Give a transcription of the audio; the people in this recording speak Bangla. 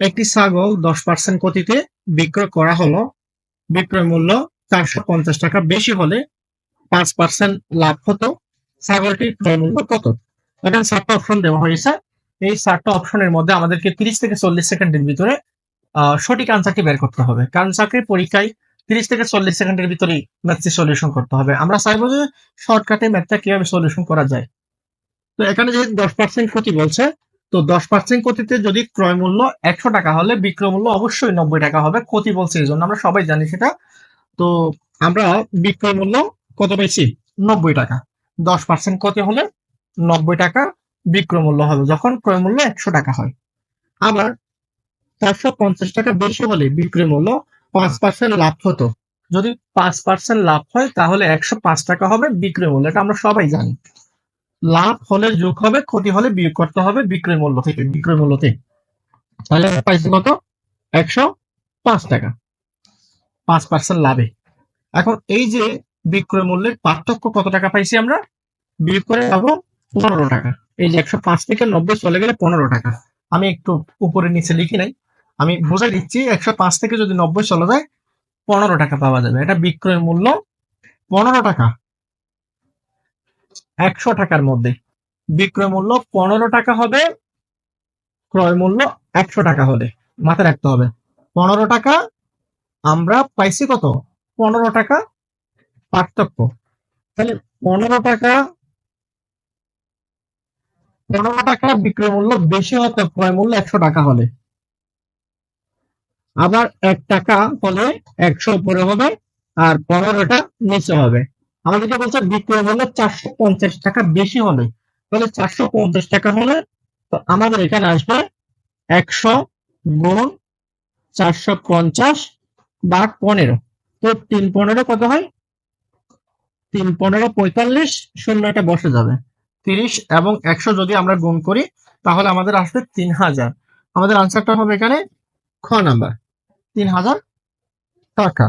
একটি ছাগল দশ পার্সেন্ট গতিতে বিক্রয় করা হলো। বিক্রয় মূল্য চারশো পঞ্চাশ টাকা। বেশি হলে পাঁচ পার্সেন্ট লাভ হতো। ছাগলটির ক্রয় মূল্য কত? এখানে চারটা অপশন দেওয়া হয়েছে। এই চারটা অপশনের মধ্যে আমাদেরকে তিরিশ থেকে চল্লিশ সেকেন্ডের ভিতরে সঠিক আনসারটি বের করতে হবে। কারণ চাকরির পরীক্ষায় তিরিশ থেকে চল্লিশ সেকেন্ডের ভিতরেই ম্যাথটি সলিউশন করতে হবে। আমরা চাইব যে শর্টকাটে ম্যাথটা কীভাবে সলিউশন করা যায়। তো এখানে যেহেতু দশ পার্সেন্ট ক্ষতি বলছে তো দশ পার্সেন্ট ক্ষতিতে যদি ক্রয় মূল্য একশো টাকা হলে বিক্রয় মূল্য অবশ্যই নব্বই টাকা হবে। ক্ষতি বলছে এই জন্য আমরা সবাই জানি সেটা। তো আমরা বিক্রয় মূল্য কত পেয়েছি নব্বই টাকা। দশ পার্সেন্ট ক্ষতি হলে নব্বই টাকা বিক্রয় মূল্য হবে যখন ক্রয় মূল্য একশো টাকা হয়। আবার চারশো পঞ্চাশ টাকা বেশি হলে বিক্রয় মূল্য পাঁচ পার্সেন্ট লাভ হতো। যদি পাঁচ পার্সেন্ট লাভ হয় তাহলে একশো পাঁচ টাকা হবে বিক্রয় মূল্য, এটা আমরা সবাই জানি। লাভ হলে যোগ হবে, ক্ষতি হলে বিয়োগ করতে হবে বিক্রয় মূল্য থেকে। বিক্রয় মূল্য থেকে। তাহলে পাইছি কত? একশো পাঁচ টাকা। পাঁচ পার্সেন্ট লাভে। এখন এই যে বিক্রয় মূল্যের পার্থক্য কত টাকা পাইছি আমরা? বিয়োগ করে পাবো পনেরো টাকা। এই যে একশো পাঁচ থেকে নব্বই চলে গেলে পনেরো টাকা। আমি একটু উপরে নিচে লিখি নাই। আমি বোঝাই দিচ্ছি, একশো পাঁচ থেকে যদি নব্বই চলে যায়, পনেরো টাকা পাওয়া যাবে। এটা বিক্রয় মূল্য পনেরো টাকা। একশো টাকার মধ্যে। বিক্রয় মূল্য পনেরো টাকা হবে, ক্রয় মূল্য একশো টাকা হলে মাথায় রাখতে হবে, পনেরো টাকা আমরা পাইছি কত? পনেরো টাকা পার্থক্য। তাহলে পনেরো টাকা পনেরো টাকা বিক্রয় মূল্য বেশি হতে ক্রয় মূল্য একশো টাকা হলে আবার এক টাকা হলে একশো উপরে হবে আর পনেরোটা নিচে হবে। আমাদেরকে বলছে বিক্রয় মূল্য চারশো পঞ্চাশ টাকা বেশি হলে তাহলে চারশো পঞ্চাশ টাকা হলে তো আমাদের এখানে আসবে একশো গুণ চারশো পঞ্চাশ বা পনেরো। তো তিন পনেরো কত হয়? তিন পনেরো পঁয়তাল্লিশ শূন্য এটা বসে যাবে। তিরিশ এবং একশো যদি আমরা গুণ করি, তাহলে আমাদের আসবে তিন হাজার। আমাদের আনসারটা হবে এখানে খ নাম্বার। তিন হাজার টাকা।